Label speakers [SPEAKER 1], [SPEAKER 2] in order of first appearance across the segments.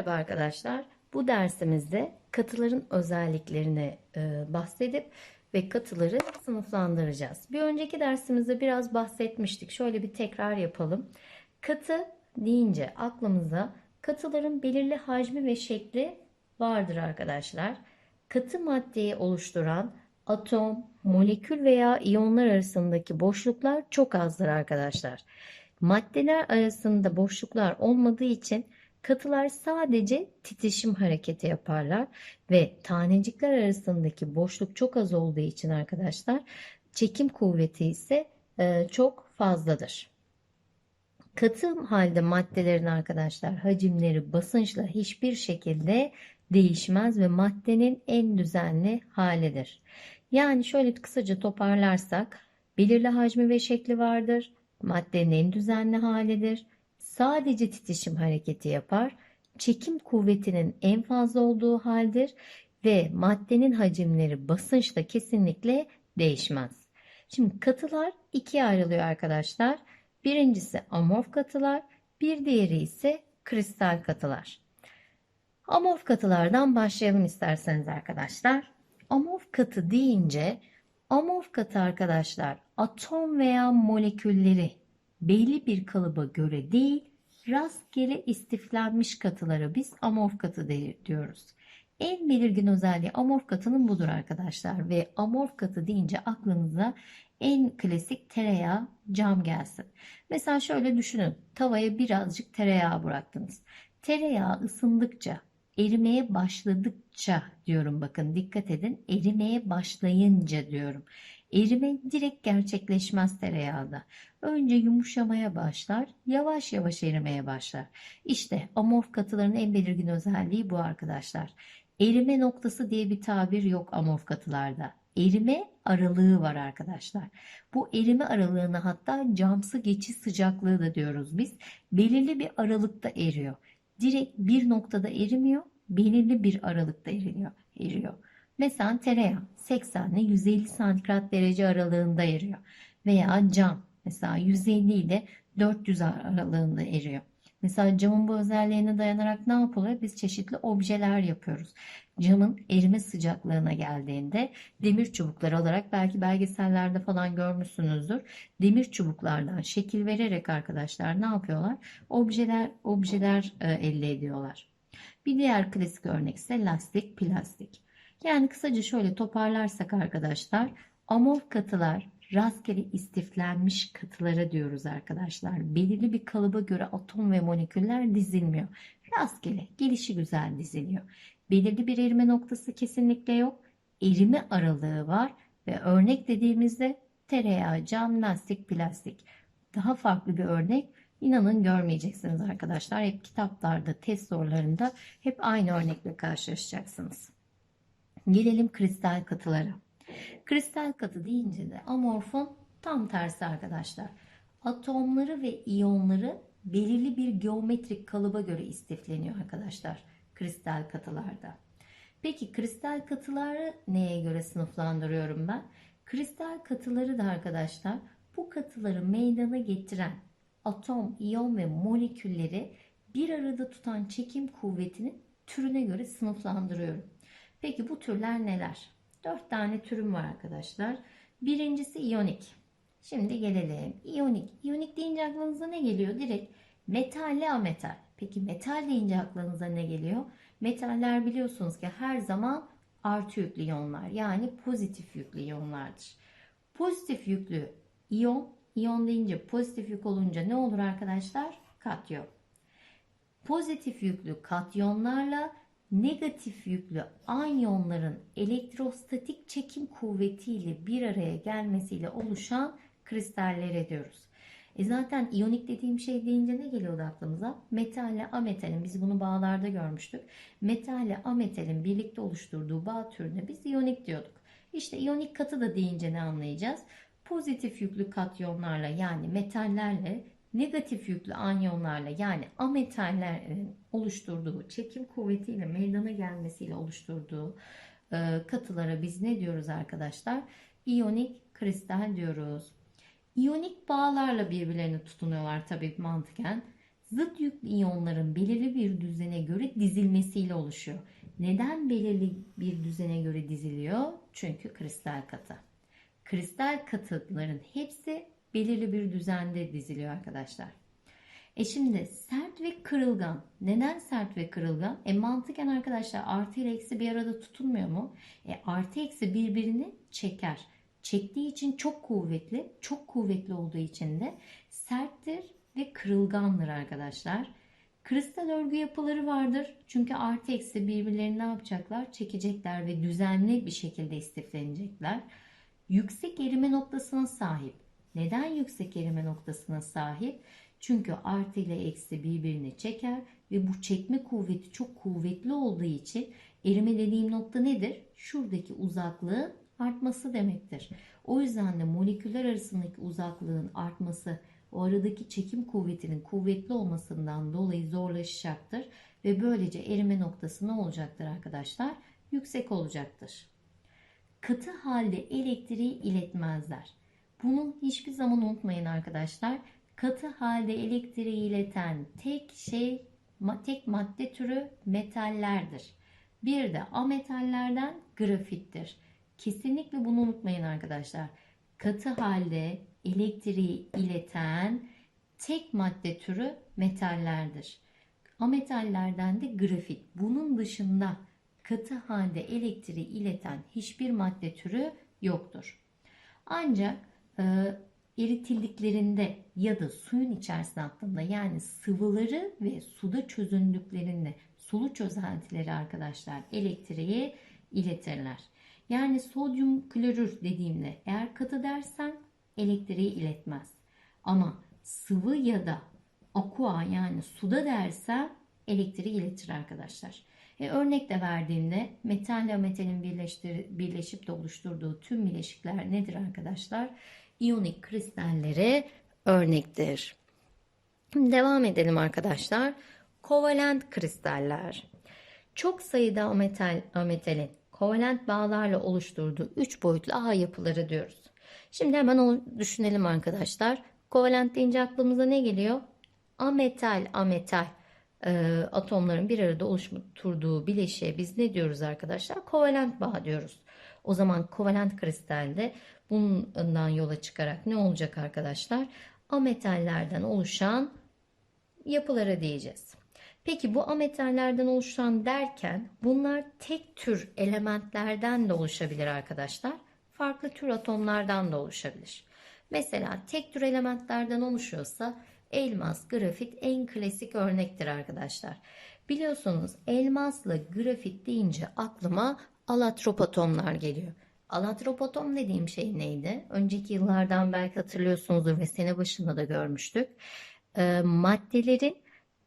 [SPEAKER 1] Merhaba arkadaşlar. Bu dersimizde katıların özelliklerini e, bahsedip ve katıları sınıflandıracağız. Bir önceki dersimizde biraz bahsetmiştik. Şöyle bir tekrar yapalım. Katı deyince aklımıza katıların belirli hacmi ve şekli vardır arkadaşlar. Katı maddeyi oluşturan atom, molekül veya iyonlar arasındaki boşluklar çok azdır arkadaşlar. Maddeler arasında boşluklar olmadığı için katılar sadece titreşim hareketi yaparlar ve tanecikler arasındaki boşluk çok az olduğu için arkadaşlar çekim kuvveti ise e, çok fazladır. Katı halde maddelerin arkadaşlar hacimleri basınçla hiçbir şekilde değişmez ve maddenin en düzenli halidir. Yani şöyle kısaca toparlarsak belirli hacmi ve şekli vardır. Maddenin en düzenli halidir. Sadece titreşim hareketi yapar. Çekim kuvvetinin en fazla olduğu haldir ve maddenin hacimleri basınçla kesinlikle değişmez. Şimdi katılar ikiye ayrılıyor arkadaşlar. Birincisi amorf katılar, bir diğeri ise kristal katılar. Amorf katılardan başlayalım isterseniz arkadaşlar. Amorf katı deyince amorf katı arkadaşlar atom veya molekülleri belli bir kalıba göre değil rastgele istiflenmiş katılara biz amorf katı diyoruz. En belirgin özelliği amorf katının budur arkadaşlar ve amorf katı deyince aklınıza en klasik tereyağı cam gelsin. Mesela şöyle düşünün tavaya birazcık tereyağı bıraktınız. Tereyağı ısındıkça erimeye başladıkça diyorum bakın dikkat edin erimeye başlayınca diyorum. Erime direkt gerçekleşmez tereyağda. Önce yumuşamaya başlar, yavaş yavaş erimeye başlar. İşte amorf katıların en belirgin özelliği bu arkadaşlar. Erime noktası diye bir tabir yok amorf katılarda. Erime aralığı var arkadaşlar. Bu erime aralığına hatta camsı geçiş sıcaklığı da diyoruz biz. Belirli bir aralıkta eriyor. Direkt bir noktada erimiyor, belirli bir aralıkta eriliyor, eriyor. Mesela tereyağı 80 ile 150 santigrat derece aralığında eriyor. Veya cam mesela 150 ile 400 aralığında eriyor. Mesela camın bu özelliğine dayanarak ne yapılıyor? Biz çeşitli objeler yapıyoruz. Camın erime sıcaklığına geldiğinde demir çubukları alarak belki belgesellerde falan görmüşsünüzdür. Demir çubuklardan şekil vererek arkadaşlar ne yapıyorlar? Objeler objeler e, elde ediyorlar. Bir diğer klasik örnek ise lastik, plastik. Yani kısaca şöyle toparlarsak arkadaşlar amorf katılar rastgele istiflenmiş katılara diyoruz arkadaşlar. Belirli bir kalıba göre atom ve moleküller dizilmiyor. Rastgele, gelişi güzel diziliyor. Belirli bir erime noktası kesinlikle yok. Erime aralığı var ve örnek dediğimizde tereyağı, cam, lastik, plastik. Daha farklı bir örnek inanın görmeyeceksiniz arkadaşlar. Hep kitaplarda, test sorularında hep aynı örnekle karşılaşacaksınız. Gelelim kristal katılara. Kristal katı deyince de amorfun tam tersi arkadaşlar. Atomları ve iyonları belirli bir geometrik kalıba göre istifleniyor arkadaşlar kristal katılarda. Peki kristal katıları neye göre sınıflandırıyorum ben? Kristal katıları da arkadaşlar bu katıları meydana getiren atom, iyon ve molekülleri bir arada tutan çekim kuvvetinin türüne göre sınıflandırıyorum. Peki bu türler neler? Dört tane türüm var arkadaşlar. Birincisi iyonik. Şimdi gelelim. İyonik. İyonik deyince aklınıza ne geliyor? Direkt metalle ametal. Peki metal deyince aklınıza ne geliyor? Metaller biliyorsunuz ki her zaman artı yüklü iyonlar. Yani pozitif yüklü iyonlardır. Pozitif yüklü iyon, iyon deyince pozitif yük olunca ne olur arkadaşlar? Katyon. Pozitif yüklü katyonlarla negatif yüklü anyonların elektrostatik çekim kuvvetiyle bir araya gelmesiyle oluşan kristaller diyoruz. E zaten iyonik dediğim şey deyince ne geliyordu aklımıza? Metalle ametalin, biz bunu bağlarda görmüştük. Metalle ametalin birlikte oluşturduğu bağ türüne biz iyonik diyorduk. İşte iyonik katı da deyince ne anlayacağız? Pozitif yüklü katyonlarla yani metallerle negatif yüklü anyonlarla yani ametallerin oluşturduğu çekim kuvvetiyle meydana gelmesiyle oluşturduğu e, katılara biz ne diyoruz arkadaşlar? İyonik kristal diyoruz. İyonik bağlarla birbirlerine tutunuyorlar tabii mantıken. Zıt yüklü iyonların belirli bir düzene göre dizilmesiyle oluşuyor. Neden belirli bir düzene göre diziliyor? Çünkü kristal katı. Kristal katıların hepsi belirli bir düzende diziliyor arkadaşlar. E şimdi sert ve kırılgan. Neden sert ve kırılgan? E mantıken arkadaşlar artı ile eksi bir arada tutunmuyor mu? E artı eksi birbirini çeker. Çektiği için çok kuvvetli. Çok kuvvetli olduğu için de serttir ve kırılgandır arkadaşlar. Kristal örgü yapıları vardır. Çünkü artı eksi birbirlerini ne yapacaklar? Çekecekler ve düzenli bir şekilde istiflenecekler. Yüksek erime noktasına sahip. Neden yüksek erime noktasına sahip? Çünkü artı ile eksi birbirini çeker ve bu çekme kuvveti çok kuvvetli olduğu için erime dediğim nokta nedir? Şuradaki uzaklığın artması demektir. O yüzden de moleküller arasındaki uzaklığın artması o aradaki çekim kuvvetinin kuvvetli olmasından dolayı zorlaşacaktır ve böylece erime noktası ne olacaktır arkadaşlar? Yüksek olacaktır. Katı halde elektriği iletmezler. Bunu hiçbir zaman unutmayın arkadaşlar. Katı halde elektriği ileten tek şey tek madde türü metallerdir. Bir de ametallerden grafittir. Kesinlikle bunu unutmayın arkadaşlar. Katı halde elektriği ileten tek madde türü metallerdir. Ametallerden de grafit. Bunun dışında katı halde elektriği ileten hiçbir madde türü yoktur. Ancak e, eritildiklerinde ya da suyun içerisine attığında yani sıvıları ve suda çözündüklerinde sulu çözeltileri arkadaşlar elektriği iletirler. Yani sodyum klorür dediğimde eğer katı dersen elektriği iletmez. Ama sıvı ya da aqua yani suda dersen elektriği iletir arkadaşlar. E, örnek de verdiğimde metalle metalin birleşip de oluşturduğu tüm bileşikler nedir arkadaşlar? İyonik kristalleri örnektir. Devam edelim arkadaşlar. Kovalent kristaller. Çok sayıda ametal, ametalin kovalent bağlarla oluşturduğu 3 boyutlu ağ yapıları diyoruz. Şimdi hemen onu düşünelim arkadaşlar. Kovalent deyince aklımıza ne geliyor? Ametal, ametal e, atomların bir arada oluşturduğu bileşiğe biz ne diyoruz arkadaşlar? Kovalent bağ diyoruz. O zaman kovalent kristalde bundan yola çıkarak ne olacak arkadaşlar? Ametallerden oluşan yapılara diyeceğiz. Peki bu ametallerden oluşan derken bunlar tek tür elementlerden de oluşabilir arkadaşlar. Farklı tür atomlardan da oluşabilir. Mesela tek tür elementlerden oluşuyorsa elmas, grafit en klasik örnektir arkadaşlar. Biliyorsunuz elmasla grafit deyince aklıma alatrop atomlar geliyor. Alatrop atom dediğim şey neydi? Önceki yıllardan belki hatırlıyorsunuzdur ve sene başında da görmüştük. E, maddelerin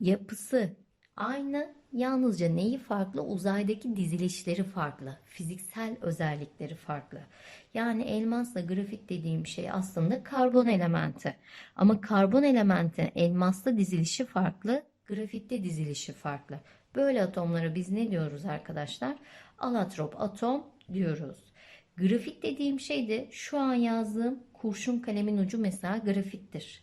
[SPEAKER 1] yapısı aynı yalnızca neyi farklı? Uzaydaki dizilişleri farklı. Fiziksel özellikleri farklı. Yani elmasla grafit dediğim şey aslında karbon elementi. Ama karbon elementin elmasla dizilişi farklı, grafitte dizilişi farklı. Böyle atomlara biz ne diyoruz arkadaşlar? Alatrop atom diyoruz. Grafit dediğim şey de şu an yazdığım kurşun kalemin ucu mesela grafittir.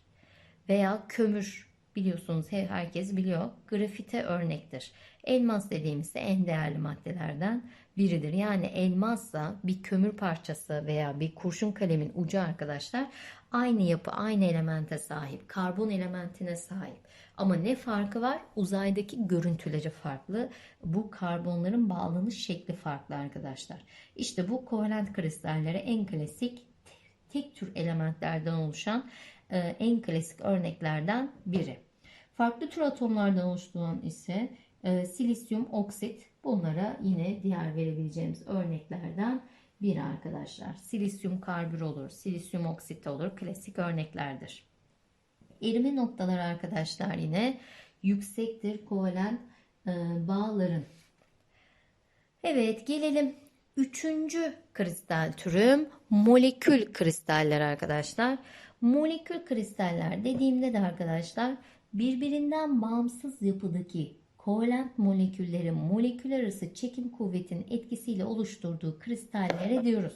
[SPEAKER 1] Veya kömür biliyorsunuz herkes biliyor grafite örnektir. Elmas dediğimiz de en değerli maddelerden biridir. Yani elmasla bir kömür parçası veya bir kurşun kalemin ucu arkadaşlar aynı yapı, aynı elemente sahip. Karbon elementine sahip. Ama ne farkı var? Uzaydaki görüntüleri farklı. Bu karbonların bağlanış şekli farklı arkadaşlar. İşte bu kovalent kristallere en klasik tek tür elementlerden oluşan e, en klasik örneklerden biri. Farklı tür atomlardan oluşturan ise e, silisyum oksit bunlara yine diğer verebileceğimiz örneklerden biri arkadaşlar. Silisyum karbür olur, silisyum oksit olur klasik örneklerdir. Erime noktaları arkadaşlar yine yüksektir kovalent e, bağların. Evet gelelim üçüncü kristal türüm molekül kristaller arkadaşlar. Molekül kristaller dediğimde de arkadaşlar birbirinden bağımsız yapıdaki kovalent moleküllerin molekül arası çekim kuvvetinin etkisiyle oluşturduğu kristallere diyoruz.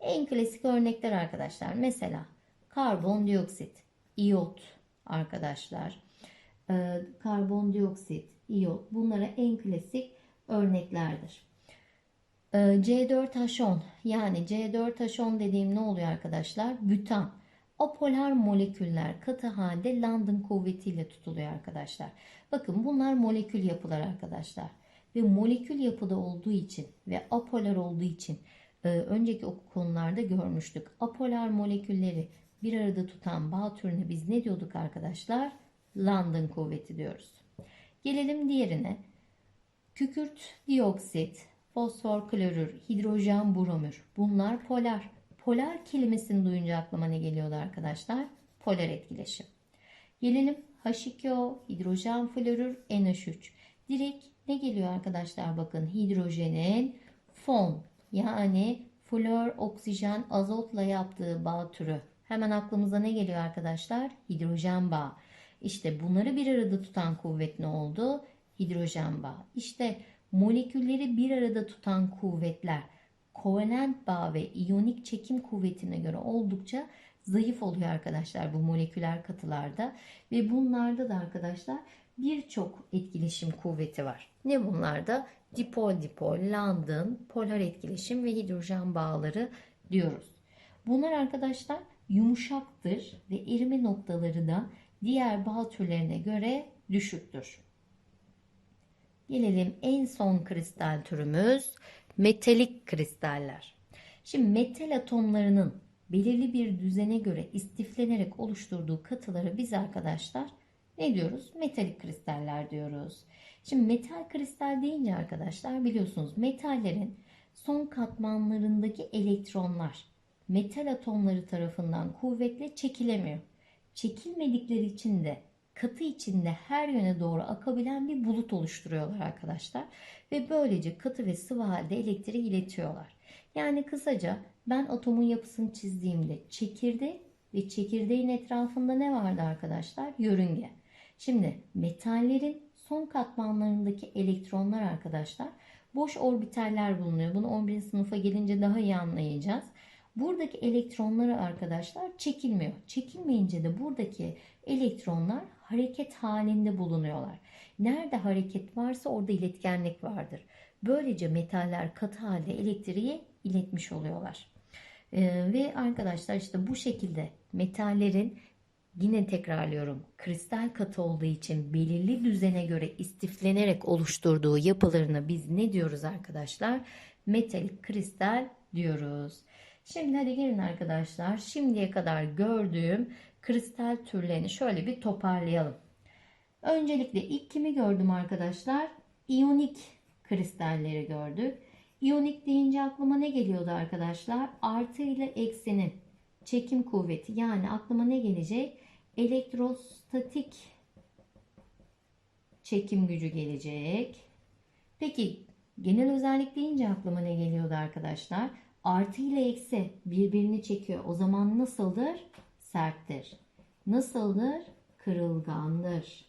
[SPEAKER 1] En klasik örnekler arkadaşlar mesela karbondioksit, iyot arkadaşlar, e, karbondioksit, iyot bunlara en klasik örneklerdir. E, C4H10 yani C4H10 dediğim ne oluyor arkadaşlar? Bütan. Apolar moleküller katı halde London kuvvetiyle tutuluyor arkadaşlar. Bakın bunlar molekül yapılar arkadaşlar. Ve molekül yapıda olduğu için ve apolar olduğu için e, önceki konularda görmüştük. Apolar molekülleri bir arada tutan bağ türüne biz ne diyorduk arkadaşlar? London kuvveti diyoruz. Gelelim diğerine. Kükürt dioksit, fosfor klorür, hidrojen bromür. Bunlar polar. Polar kelimesini duyunca aklıma ne geliyordu arkadaşlar? Polar etkileşim. Gelelim H2O, hidrojen florür, NH3. Direkt ne geliyor arkadaşlar bakın hidrojenin fon yani flor oksijen azotla yaptığı bağ türü. Hemen aklımıza ne geliyor arkadaşlar? Hidrojen bağı. İşte bunları bir arada tutan kuvvet ne oldu? Hidrojen bağı. İşte molekülleri bir arada tutan kuvvetler kovalent bağ ve iyonik çekim kuvvetine göre oldukça zayıf oluyor arkadaşlar bu moleküler katılarda ve bunlarda da arkadaşlar birçok etkileşim kuvveti var. Ne bunlarda? Dipol dipol, London, polar etkileşim ve hidrojen bağları diyoruz. Bunlar arkadaşlar yumuşaktır ve erime noktaları da diğer bağ türlerine göre düşüktür. Gelelim en son kristal türümüz metalik kristaller. Şimdi metal atomlarının belirli bir düzene göre istiflenerek oluşturduğu katıları biz arkadaşlar ne diyoruz? Metalik kristaller diyoruz. Şimdi metal kristal deyince arkadaşlar biliyorsunuz metallerin son katmanlarındaki elektronlar metal atomları tarafından kuvvetle çekilemiyor. Çekilmedikleri için de katı içinde her yöne doğru akabilen bir bulut oluşturuyorlar arkadaşlar. Ve böylece katı ve sıvı halde elektriği iletiyorlar. Yani kısaca ben atomun yapısını çizdiğimde çekirdeği ve çekirdeğin etrafında ne vardı arkadaşlar? Yörünge. Şimdi metallerin son katmanlarındaki elektronlar arkadaşlar boş orbitaller bulunuyor. Bunu 11. sınıfa gelince daha iyi anlayacağız. Buradaki elektronları arkadaşlar çekilmiyor. Çekilmeyince de buradaki elektronlar hareket halinde bulunuyorlar. Nerede hareket varsa orada iletkenlik vardır. Böylece metaller katı halde elektriği iletmiş oluyorlar. Ee, ve arkadaşlar işte bu şekilde metallerin yine tekrarlıyorum kristal katı olduğu için belirli düzene göre istiflenerek oluşturduğu yapılarına biz ne diyoruz arkadaşlar? Metalik kristal diyoruz. Şimdi hadi gelin arkadaşlar şimdiye kadar gördüğüm kristal türlerini şöyle bir toparlayalım. Öncelikle ilk kimi gördüm arkadaşlar? İyonik kristalleri gördük. İyonik deyince aklıma ne geliyordu arkadaşlar? Artı ile eksinin çekim kuvveti yani aklıma ne gelecek? Elektrostatik çekim gücü gelecek. Peki genel özellik deyince aklıma ne geliyordu arkadaşlar? Artı ile eksi birbirini çekiyor. O zaman nasıldır? Serttir. Nasıldır? Kırılgandır.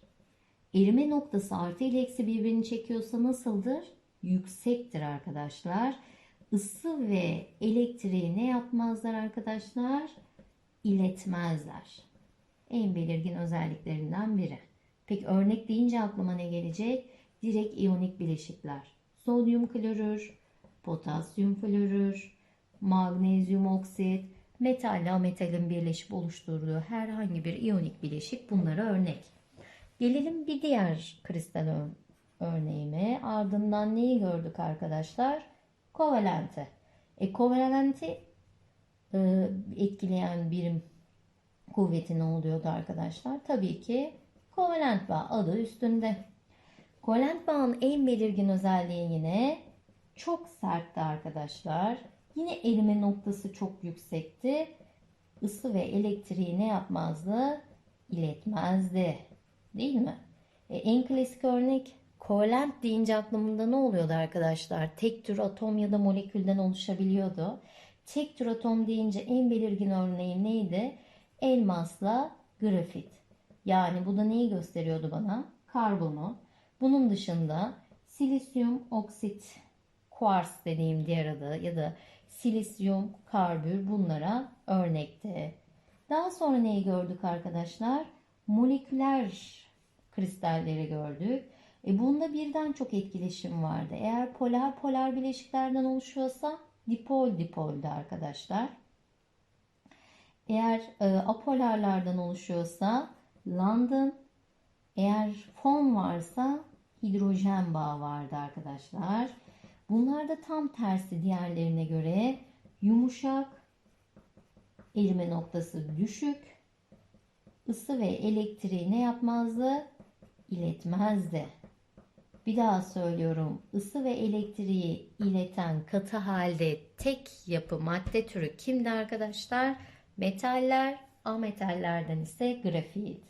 [SPEAKER 1] Erime noktası artı ile eksi birbirini çekiyorsa nasıldır? Yüksektir arkadaşlar. Isı ve elektriği ne yapmazlar arkadaşlar? İletmezler. En belirgin özelliklerinden biri. Peki örnek deyince aklıma ne gelecek? Direkt iyonik bileşikler. Sodyum klorür, potasyum florür, magnezyum oksit, metalle ametalin birleşip oluşturduğu herhangi bir iyonik bileşik bunlara örnek. Gelelim bir diğer kristal örneğime. Ardından neyi gördük arkadaşlar? Kovalente. E, kovalenti e, etkileyen birim kuvveti ne oluyordu arkadaşlar? Tabii ki kovalent bağ adı üstünde. Kovalent bağın en belirgin özelliği yine çok sertti arkadaşlar. Yine erime noktası çok yüksekti. Isı ve elektriği ne yapmazdı? İletmezdi. Değil mi? E, en klasik örnek kovalent deyince aklımda ne oluyordu arkadaşlar? Tek tür atom ya da molekülden oluşabiliyordu. Tek tür atom deyince en belirgin örneği neydi? Elmasla grafit. Yani bu da neyi gösteriyordu bana? Karbonu. Bunun dışında silisyum oksit, kuars dediğim diğer adı ya da silisyum, karbür bunlara örnekti. Daha sonra neyi gördük arkadaşlar? Moleküler kristalleri gördük. E bunda birden çok etkileşim vardı. Eğer polar polar bileşiklerden oluşuyorsa dipol dipoldü arkadaşlar. Eğer e, apolarlardan oluşuyorsa London, eğer fon varsa hidrojen bağı vardı arkadaşlar. Bunlar da tam tersi diğerlerine göre yumuşak, erime noktası düşük, ısı ve elektriği ne yapmazdı? İletmezdi. Bir daha söylüyorum. Isı ve elektriği ileten katı halde tek yapı madde türü kimdi arkadaşlar? Metaller, ametallerden ise grafit.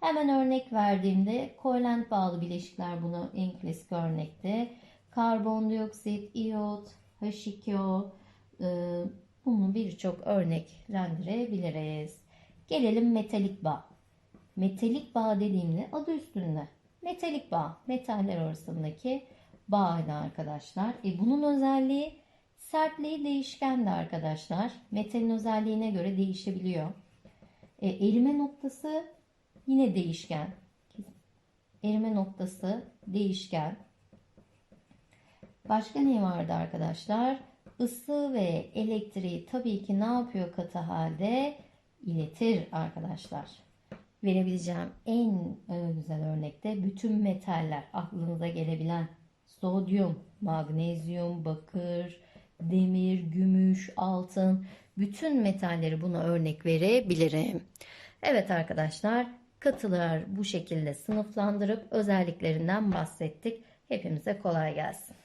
[SPEAKER 1] Hemen örnek verdiğimde kovalent bağlı bileşikler bunu en klasik örnekte. Karbondioksit, iot, H2O e, bunu birçok örneklendirebiliriz. Gelelim metalik bağ. Metalik bağ dediğimde adı üstünde. Metalik bağ, metaller arasındaki bağdı arkadaşlar. E bunun özelliği sertliği değişkendi arkadaşlar. Metalin özelliğine göre değişebiliyor. E, erime noktası yine değişken. Erime noktası değişken. Başka ne vardı arkadaşlar? Isı ve elektriği tabii ki ne yapıyor katı halde? İletir arkadaşlar. Verebileceğim en e, güzel örnekte bütün metaller aklınıza gelebilen sodyum, magnezyum, bakır, demir, gümüş, altın bütün metalleri buna örnek verebilirim. Evet arkadaşlar katılar bu şekilde sınıflandırıp özelliklerinden bahsettik. Hepimize kolay gelsin.